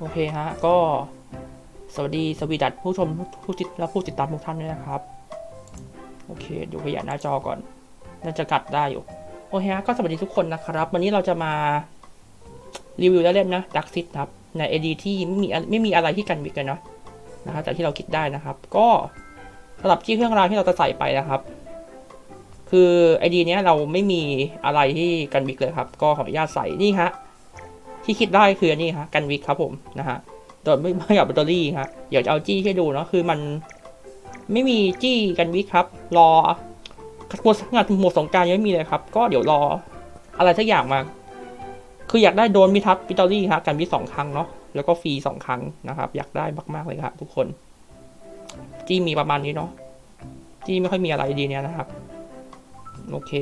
โอเคฮะ ก็สวัสดีสวีดัตผู้ชมผู้ติดและผู้ติดตามทุกท่านด้วยนะครับ โอเคดูขยายหน้าจอก่อนน่าจะกัดได้อยู่ โอเคฮะ ก็สวัสดีทุกคนนะครับ วันนี้เราจะมารีวิวเล่นนะดักซิตครับ ใน AD ที่ไม่มีไม่มีอะไรที่กันวิกเลยเนาะนะครับแต่ที่เราคิดได้นะครับ ก็สำหรับที่เครื่องรางที่เราจะใส่ไปนะครับ คือไอดีเนี้ยเราไม่มีอะไรที่กันวิกเลยครับ ก็ขออนุญาตใส่นี่ฮะ ที่คิดได้คืออันนี่ฮะกันวิกครับผมนะฮะโดยไม่ไม่กับแบตเตอรี่ฮะเดี๋ยวจะเอาจี้ให้ดูเนาะคือมันไม่มีจี้กันวิกครับ รอหมดงานหมดสงกรารยังไม่มีเลยครับ ก็เดี๋ยวรออะไรสักอย่างมา คืออยากได้โดนมิทัศน์ปิตอรี่ฮะกันวิกสองครั้งเนาะแล้วก็ฟรีสองครั้งนะครับ อยากได้มากๆเลยครับทุกคนจี้มีประมาณนี้เนาะจี้ไม่ค่อยมีอะไรดีเนี่ยนะครับ โอเค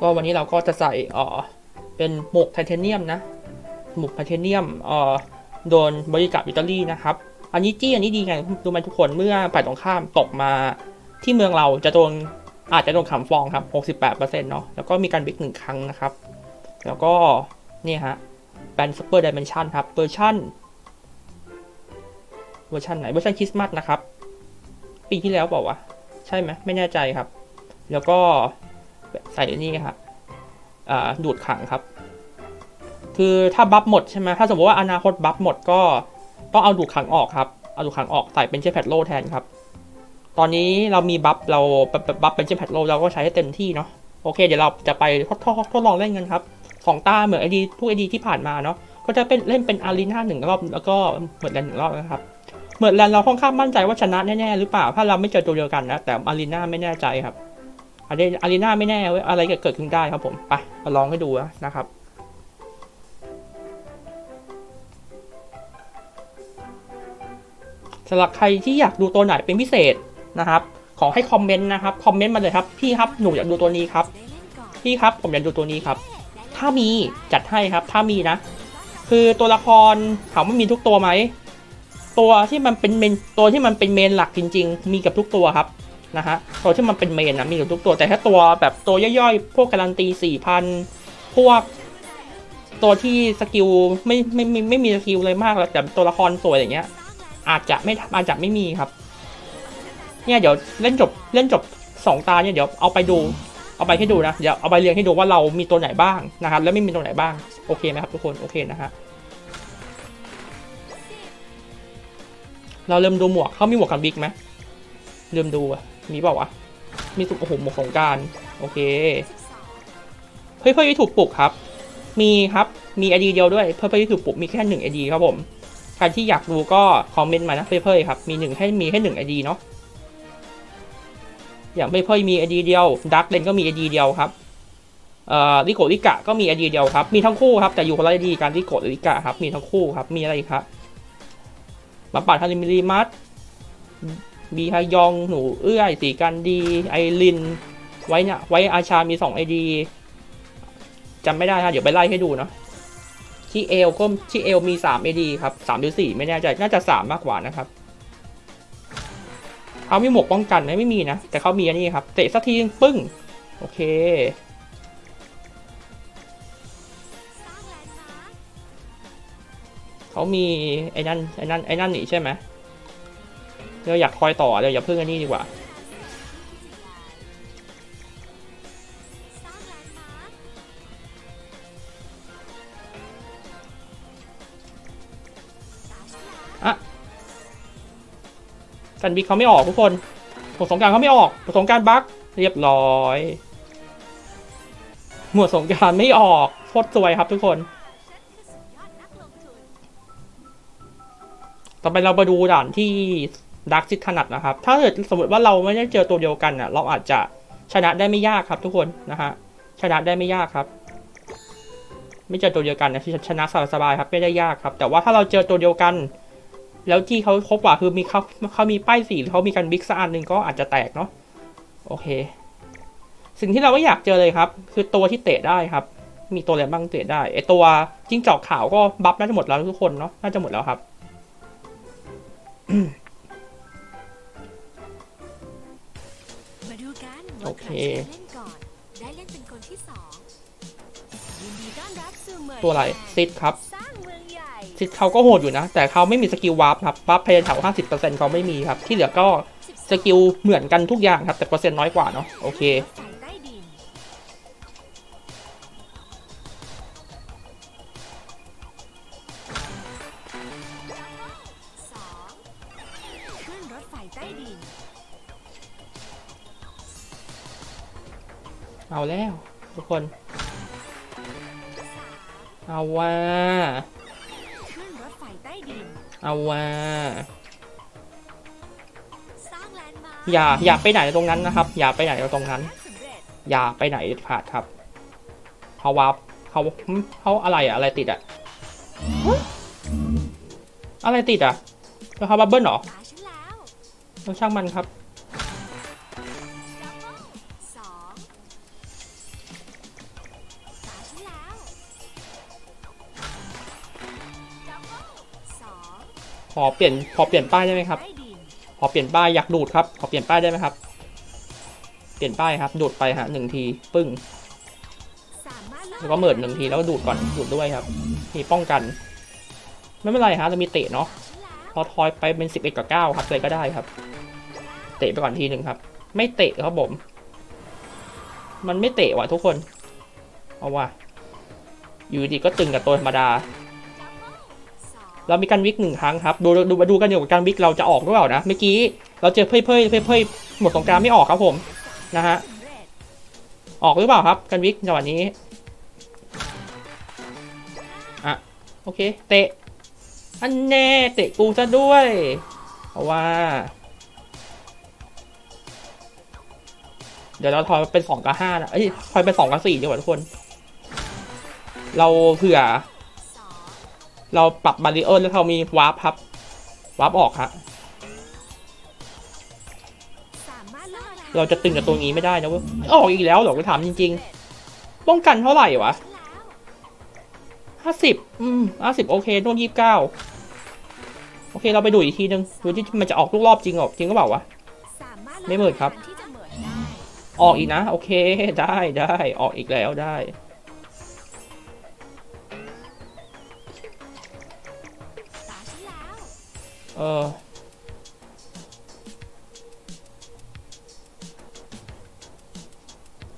ก็วันนี้เราก็จะใส่อ่อ เป็นหมวกไทเทเนียมนะหมวกไทเทเนียมเอ่อโดนบริการอิตาลีนะครับ อันนี้จี้อันนี้ดีไงรู้ไหมทุกคนเมื่อฝ่ายตรงข้ามตกมาที่เมืองเราจะโดนอาจจะโดนขำฟองครับ 68%เนาะแล้วก็มีการบิ๊กหนึ่งครั้งนะครับ แล้วก็นี่ฮะแบนซูเปอร์ดิเมนชันครับเวอร์ชันเวอร์ชันไหนเวอร์ชันคริสต์มาสนะครับ ปีที่แล้วบอกว่าวะ ใช่ไหมไม่แน่ใจครับ แล้วก็ใส่นี่ครับ ดูดขังครับ คือถ้าบัฟหมดใช่ไหมถ้าสมมติว่าอนาคตบัฟหมดก็ต้องเอาดูดขังออกครับ เอาดูดขังออกใส่เป็นเชฟแพดโลแทนครับ ตอนนี้เรามีบัฟเราบัฟเป็นเชฟแพดโลเราก็ใช้ให้เต็มที่เนาะ โอเค เดี๋ยวเราจะไปทดทดทดลองเล่นกันครับสองตาเหมือนไอดีทุกไอดีที่ผ่านมาเนาะ ก็จะเป็นเล่นเป็นอารีนาหนึ่งรอบแล้วก็เหมือนแลนหนึ่งรอบนะครับเหมือนแลนเราค่อนข้างมั่นใจว่าชนะแน่ๆหรือเปล่า ถ้าเราไม่เจอตัวเดียวกันนะ แต่อารีนาไม่แน่ใจครับ อารีนาไม่แน่เว้ยอะไรก็เกิดขึ้นได้ครับผมไปมาลองให้ดูนะครับสำหรับใครที่อยากดูตัวไหนเป็นพิเศษนะครับ ขอให้คอมเมนต์นะครับคอมเมนต์มาเลยครับพี่ครับหนูอยากดูตัวนี้ครับพี่ครับผมอยากดูตัวนี้ครับ ถ้ามีจัดให้ครับ ถ้ามีนะ คือตัวละครถามว่ามีทุกตัวไหมตัวที่มันเป็นเมนตัวที่มันเป็นเมนหลักจริง ๆ มีกับทุกตัวครับ นะฮะตัวที่มันเป็นเมนนะมีกับทุกตัวแต่ถ้าตัวแบบตัวย่อยๆ พวกการันตีสี่พันพวกตัวที่สกิลไม่ไม่ไม่ไม่มีสกิลเลยมากแต่ตัวละครสวยอย่างเงี้ย อาจจะไม่อาจจะไม่มีครับ เนี่ยเดี๋ยวเล่นจบเล่นจบสองตาเนี่ยเดี๋ยวเอาไปดู เอาไปให้ดูนะเดี๋ยวเอาไปเรียงให้ดูว่าเรามีตัวไหนบ้างนะครับ แล้วไม่มีตัวไหนบ้างโอเคไหมครับทุกคนโอเคนะฮะเราเริ่มดูหมวกเขามีหมวกกันบิ๊กไหมเริ่มดูอะ มีเปล่าวะ มีสุโอ้โหหมวกสงการโอเคเพื่อเพื่อถูกปลุกครับ มีครับ มีไอดีเดียวด้วย เพื่อเพื่อถูกปลุกมีแค่หนึ่งไอดีครับผมใครที่อยากดูก็คอมเมนต์มานะเพื่อเพื่อครับ มีหนึ่งให้มีแค่หนึ่งไอดีเนาะ อย่างไม่ค่อยมีไอดีเดียวดักเลนก็มีไอดีเดียวครับเอ่อลิโกลิกะก็มีไอดีเดียวครับ มีทั้งคู่ครับ แต่อยู่คนละไอดีการลิโกลิกะครับ มีทั้งคู่ครับ มีอะไรอีกครับมาปัดฮาริมิริมัส บีฮยองหนูเอื้อยสีกันดี ไอริน ไว้เนี่ยไว้อาชามีสองไอดีจำไม่ได้ฮะเดี๋ยวไปไล่ให้ดูเนาะที่เอลก็ที่เอลมีสามไอดีครับสามหรือสี่ไม่แน่ใจน่าจะสามมากกว่านะครับเขามีหมวกป้องกันไหมไม่มีนะ แต่เขามีอันนี้ครับ เตะสักทีปึ้ง โอเค เขามี ไอ้นั่นไอ้นั่นไอ้นั่นนี่ใช่ไหม เราอยากคอยต่อเราอย่าเพิ่งอันนี้ดีกว่า อะกันบิ๊กเขาไม่ออกทุกคนหมวดสงการเขาไม่ออกหมวดสงการบั๊กเรียบร้อย หมวดสงการไม่ออกโคตรสวยครับทุกคน ต่อไปเราไปดูด่านที่ ดักซิถนัดนะครับ ถ้าเกิดสมมติว่าเราไม่ได้เจอตัวเดียวกันอะ เราอาจจะชนะได้ไม่ยากครับทุกคนนะฮะ ชนะได้ไม่ยากครับ ไม่เจอตัวเดียวกันนะชนะสบายๆครับไม่ได้ยากครับ แต่ว่าถ้าเราเจอตัวเดียวกัน แล้วที่เขาครบกว่าคือมีเขาเขามีป้ายสีเขามีการบิ๊กสักอันหนึ่งก็อาจจะแตกเนาะ โอเค สิ่งที่เราไม่อยากเจอเลยครับ คือตัวที่เตะได้ครับ มีตัวอะไรบ้างเตะได้ ไอตัวจิ้งจอกขาวก็บัฟน่าจะหมดแล้วทุกคนเนาะ น่าจะหมดแล้วครับ โอว่าเคใครจะเล่นก่อน ได้เล่นเป็นคนที่สองยินดีต้อนรับสู่เมืองตัวอะไรแห่งซิดครับสร้างเมืองใหญ่ซิซิสเขาก็โหดอยู่นะ แต่เขาไม่มีสกิลวาร์ปครับวาร์ปเพย์แถวห้าสิบเปอร์เซ็นต์เขาไม่มีครับ ที่เหลือก็สกิลเหมือนกันทุกอย่างครับ แต่เปอร์เซ็นต์น้อยกว่าเนาะโอเค เอาแล้ว ทุกคน เอาว่าขึ้นรถไฟใต้ดิน เอาว่าสร้างแลนด์มาร์คอย่าอย่าไปไหนตรงนั้นนะครับ อย่าไปไหนตรงนั้น สำเร็จอย่าไปไหนเด็ดขาดครับเขาวาร์ปเขาหึเขาอะไรอะอะไรติดอะฮะอะไรติดอะแล้วเขาบับเบิ้ลเหรอ ตาฉันแล้ว เราช่างมันครับ ขอเปลี่ยนขอเปลี่ยนป้ายได้ไหมครับ ขอเปลี่ยนป้ายอยากดูดครับ ขอเปลี่ยนป้ายได้ไหมครับ เปลี่ยนป้ายครับ ดูดไปฮะหนึ่งทีปึ้ง แล้วก็เหมิดหนึ่งทีแล้วก็ดูดก่อนดูดด้วยครับ มีป้องกัน ไม่เป็นไรฮะเรามีเตะเนาะ พอทอยไปเป็นสิบเอ็ดกับเก้าครับเลยก็ได้ครับ เตะไปก่อนทีหนึ่งครับ ไม่เตะครับผม มันไม่เตะว่ะทุกคน เอาว่ะอยู่ดีก็ตึงกับตัวธรรมดา เรามีการวิกหนึ่งครั้งครับ ดูดูมาดูกันเดี๋ยวาการวิกเราจะออกหรือเปล่านะ เมื่อกี้เราเจอเพ่ยเพ่ยเพ่ยเพ่ยหมดสงกรารไม่ออกครับผมนะฮะ ออกหรือเปล่าครับการวิกจังหวะนี้ อะโอเค เตะ อันแน่เตะกูซะด้วย เพราะว่า เดี๋ยวเราทอยเป็นสองกับห้านะเอ้ยทอยเป็นสองกับสี่ดีกว่าทุกคน เราเผื่อ เราปรับบาริเออร์แล้วเรามีวาร์ปครับวาร์ปออกฮะเราจะตึงกับตัวนี้ไม่ได้นะเว้ยออกอีกแล้วเหรอไปถามจริง ๆ ป้องกันเท่าไหร่วะห้าสิบอืมห้าสิบโอเคโน่นยี่สิบเก้าโอเคเราไปดูอีกทีนึงดูที่มันจะออกทุกรอบจริงหรอจริงก็เปล่าวะสาไม่เหมิดครับ ออกอีกนะ โอเคได้ได้ออกอีกแล้วได้ ออ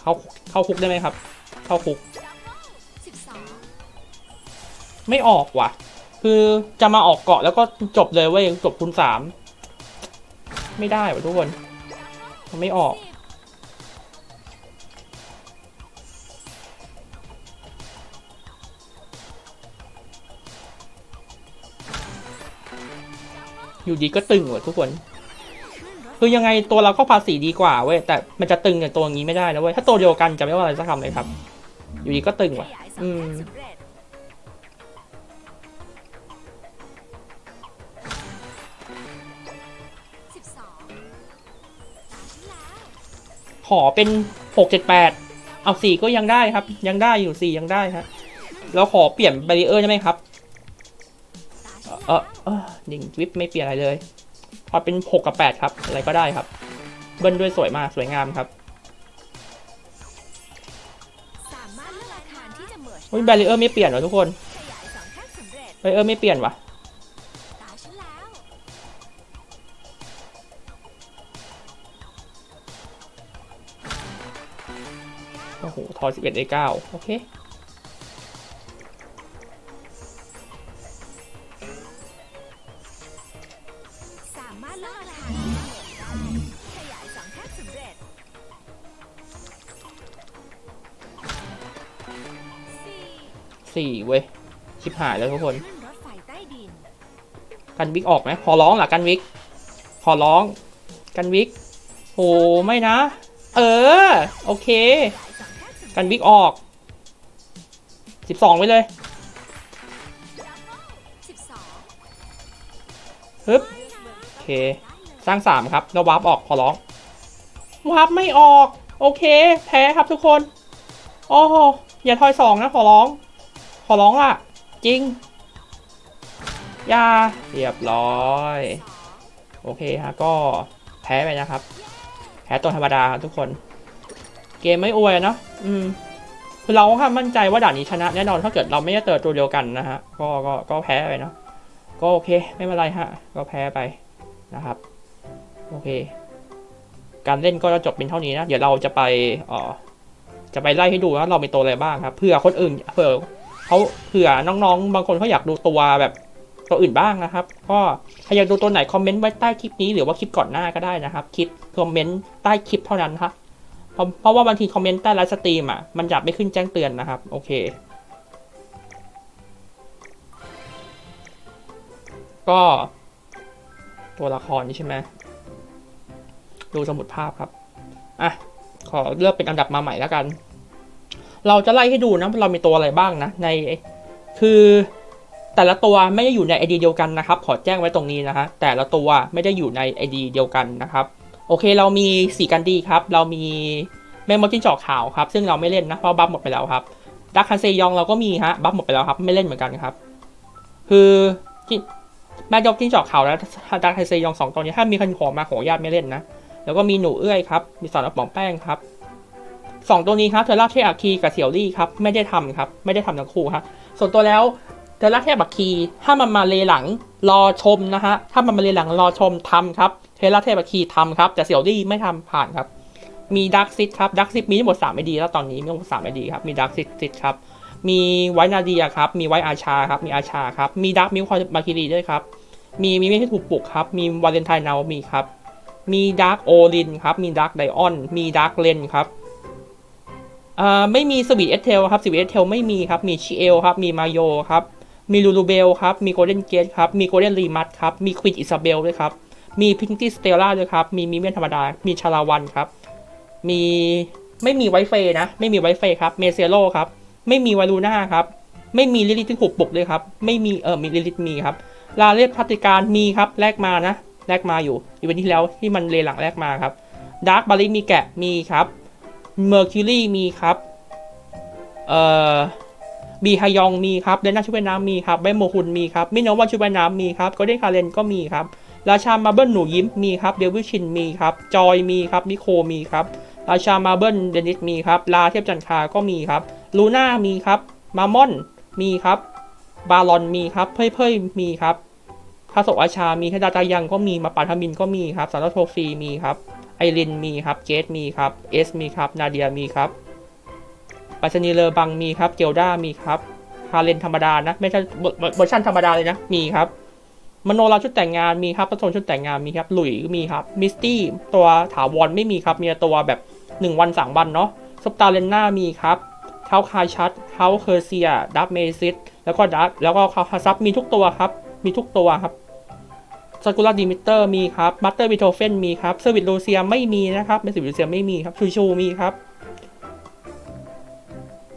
เข้าเข้าคุกได้ไหมครับ เข้าคุก ไม่ออกว่ะ คือจะมาออกเกาะแล้วก็จบเลยเว้ยจบคูณสาม ไม่ได้ว่ะทุกคนมันไม่ออก อยู่ดีก็ตึงว่ะทุกคน คือยังไงตัวเราก็ภาษีดีกว่าเว้ยแต่มันจะตึงกับตัวนี้ไม่ได้นะเว้ยถ้าตัวเดียวกันจะไม่ว่าอะไรสักคำเลยครับ อยู่ดีก็ตึงว่ะ อืมขอเป็นหกเจ็ดแปดเอาสี่ก็ยังได้ครับ ยังได้อยู่สี่ยังได้ฮะแล้วขอเปลี่ยนบาริเออร์ได้ไหมครับ เอแล้วอเออดิ่งวิปไม่เปลี่ยนอะไรเลยพอเป็นหกกับแปดครับ อะไรก็ได้ครับ เบิ้ลด้วยสวยมากสวยงามครับสามารถเลือกอาคารที่จะเหมิดเฮ้ยบาริเออร์ไม่เปลี่ยนเหรอทุกคนขยายสองแท่งสำเร็จบาริเออร์ไม่เปลี่ยนวะตาฉันแล้วโอ้โหทอยสิบเอ็ดไอเก้าโอเค สี่เว้ย ชิบหายแล้วทุกคนขึ้นรถไฟใต้ดินกันวิกออกไหมขอร้องล่ะกันวิกขอร้อง กันวิกโหไม่นะ เออ โอเคขยายสองแท่งสำเร็จกันวิกออกสิบสองไว้เลยสิบสองฮึบโอเค สร้างสามครับแล้ววาร์ปออกขอร้องวาร์ปไม่ออก โอเค แพ้ครับทุกคน โอ้โหอย่าทอยสองนะขอร้องข อร้องล่ะ จริงยาเรียบร้อย โอเคฮะก็แพ้ไปนะครับ แพ้ตัวธรรมดาทุกคน เกมไม่อวยเนอะอืมคือเราค่อนข้างมั่นใจว่าด่านนี้ชนะแน่นอนถ้าเกิดเราไม่ได้เจอตัวเดียวกันนะฮะก็ก็ก็แพ้ไปเนาะก็โอเคไม่เป็นไรฮะก็แพ้ไปนะครับ โอเค การเล่นก็จะจบเป็นเท่านี้นะ เดี๋ยวเราจะไปเอ่อจะไปไล่ให้ดูว่าเรามีตัวอะไรบ้างครับเผื่อคนอื่นเผื่อ เขาเผื่อน้องๆ บางคนเขาอยากดูตัวแบบตัวอื่นบ้างนะครับ ก็ถ้าอยากดูตัวไหนคอมเมนต์ไว้ใต้คลิปนี้หรือว่าคลิปก่อนหน้าก็ได้นะครับคลิปคอมเมนต์ใต้คลิปเท่านั้นครับเพราะเพราะว่าบางทีคอมเมนต์ใต้ไลฟ์สตรีมอะมันจะไม่ขึ้นแจ้งเตือนนะครับโอเคก็ตัวละครนี่ใช่ไหมดูสมุดภาพครับ อะ ขอเลือกเป็นอันดับมาใหม่แล้วกัน เราจะไล่ให้ดูนะเรามีตัวอะไรบ้างนะในคือแต่ละตัวไม่ได้อยู่ใน ID เดียวกันนะครับ ขอแจ้งไว้ตรงนี้นะฮะแต่ละตัวไม่ได้อยู่ใน ID เดียวกันนะครับ โอเคเรามีสีกันดีครับ เรามีแมงมดจิ้งจอกขาวครับ ซึ่งเราไม่เล่นนะเพราะบัฟหมดไปแล้วครับดักคันเซยองเราก็มีฮะบัฟหมดไปแล้วครับไม่เล่นเหมือนกันครับ คือแมงมดจิ้งจอกขาวและดักคันเซยองสองตัวนี้ถ้ามีคนขอมาขออนุญาตไม่เล่นนะแล้วก็มีหนูเอื้อยครับมีสอนกระป๋องแป้งครับ สองตัวนี้ครับเทอร่าเทอัคคีกับเสี่ยวลี่ครับไม่ได้ทำครับไม่ได้ทำทั้งคู่ครับส่วนตัวแล้วเทอร่าเทพอัคคีถ้ามันมาเลหลังรอชมนะฮะถ้ามันมาเลหลังรอชมทำครับเทอร่าเทพอัคคีทำครับแต่เสี่ยวลี่ไม่ทำผ่านครับมีดักซิตครับดักซิตมีทั้งหมด3ไอดีแล้วตอนนี้มีทั้งหมด3ไอดีครับมีดักซิตซิตครับมีไวนาเดียครับมีไวอาชาครับมีอาชาครับมีดักมิวคอยมาคิรีด้วยครับมีมีไม่ให้ถูกปลุกครับมีวาเลนไทน์เนามีครับมีดาร์กโอลินครับมีดาร์กไดออนมีดาร์กเลนครับ อ่าไม่มีสวีทเอสเทลครับสวีทเอสเทลไม่มีครับ มีชิเอลครับ มีมาโยครับ มีลูลูเบลครับ มีโกลเด้นเกตครับ มีโกลเด้นรีมัตครับ มีควินอิซาเบลด้วยครับ มีพิงกี้สเตลล่าด้วยครับ มีมีเมียนธรรมดา มีชาลาวันครับ มีไม่มีไวเฟยนะ ไม่มีไวเฟยครับ เมเซโลครับ ไม่มีวาลูน่าครับ ไม่มีลิลิทที่ถูกปลุกด้วยครับ ไม่มีเออมีลิลิทมีครับ ลาเลียบพัติการมีครับ แลกมานะ แลกมาอยู่อีเวนท์ที่แล้วที่มันเลหลังแลกมาครับ ดาร์กบาริมีแกะมีครับ เมอร์คิรี่มีครับ เอ่อบีฮายองมีครับเดนน่าชุบว่ายน้ำมีครับเบโมฮุนมีครับมิโนวันชุบว่ายน้ำมีครับก็เดนคาเรนก็มีครับ ราชามาเบิลหนูยิ้มมีครับเดวิชินมีครับ จอยมีครับมิโคมีครับ ราชามาเบิลเดนิสมีครับลาเทพจันทราก็มีครับลูน่ามีครับมามอนมีครับ บาลอนมีครับ เพ่ยเพ่ยมีครับคาโสอาชามีคดาตายังก็มีมาปาทามินก็มีครับสารโทฟีมีครับ ไอรินมีครับเจสมีครับเอสมีครับ นาเดียมีครับปัสนีเลอบังมีครับเกลด้ามีครับคาเลนธรรมดานะ ไม่ใช่เวอร์ชันธรรมดาเลยนะ มีครับ มโนราชุดแต่งงานมีครับประทนชุดแต่งงานมีครับ หลุยมีครับ มิสตี้ตัวถาวรไม่มีครับ มีตัวแบบ 1 วันสามวันเนาะซุปตาเลนน่ามีครับเท้าคาชัดเท้าเคอร์เซียดับเมซิสแล้วก็ดับแล้วก็คาซับมีทุกตัวครับ มีทุกตัวครับ ซากุระดิมิเตอร์มีครับบัตเตอร์บิโทเฟนมีครับเซอร์วิสโรเซียไม่มีนะครับเบสิวิโรเซียไม่มีครับชูชูมีครับ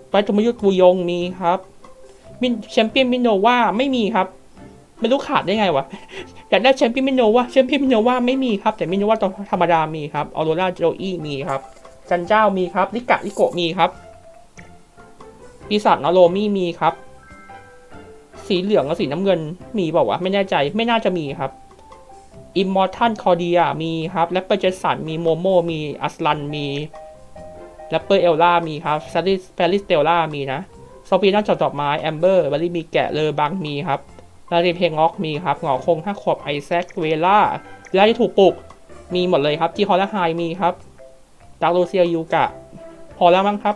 ไปธมยุทธบุยงมีครับมินแชมเปี้ยนมิโนว่าไม่มีครับไม่รู้ขาดได้ไงวะอยากได้แชมเปี้ยนมิโนว่าแชมเปี้ยนมิโนว่าไม่มีครับ แต่มิโนว่าตัวธรรมดามีครับออโรราโจอี้มีครับ จันเจ้ามีครับลิกะลิโกะมีครับปีศาจนอโรมี่มีครับ สีเหลืองกับสีน้ำเงินมีเปล่าวะไม่แน่ใจไม่น่าจะมีครับ อิมมอร์ทัลคอเดียมีครับแรปเปอร์เจสันมีโมโมมีอัสลันมีแรปเปอร์เอลล่ามีครับซาริสแฟริสเตลล่ามีนะซอปีน่าจอดดอกไม้แอมเบอร์บาริมีแกะเลอบังมีครับลาเรเพงอกมีครับหงอคงห้าขวบไอแซคเวล่าเวลาที่ถูกปลุกมีหมดเลยครับจีฮอลและไฮมีครับดาร์โรเซียยูกะ พอแล้วมั้งครับ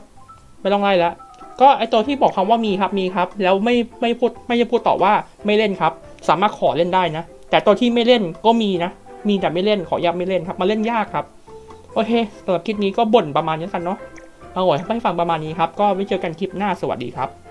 ไม่ต้องไล่แล้วก็ไอตัวที่บอกคำว่ามีครับมีครับ แล้วไม่ไม่พูดไม่ได้พูดต่อว่าไม่เล่นครับ สามารถขอเล่นได้นะ แต่ตัวที่ไม่เล่นก็มีนะ มีแต่ไม่เล่นขอย้ำไม่เล่นครับมาเล่นยากครับ โอเคสำหรับคลิปนี้ก็บ่นประมาณนี้กันเนาะเอาไว้ให้ฟังประมาณนี้ครับ ก็ไว้เจอกันคลิปหน้าสวัสดีครับ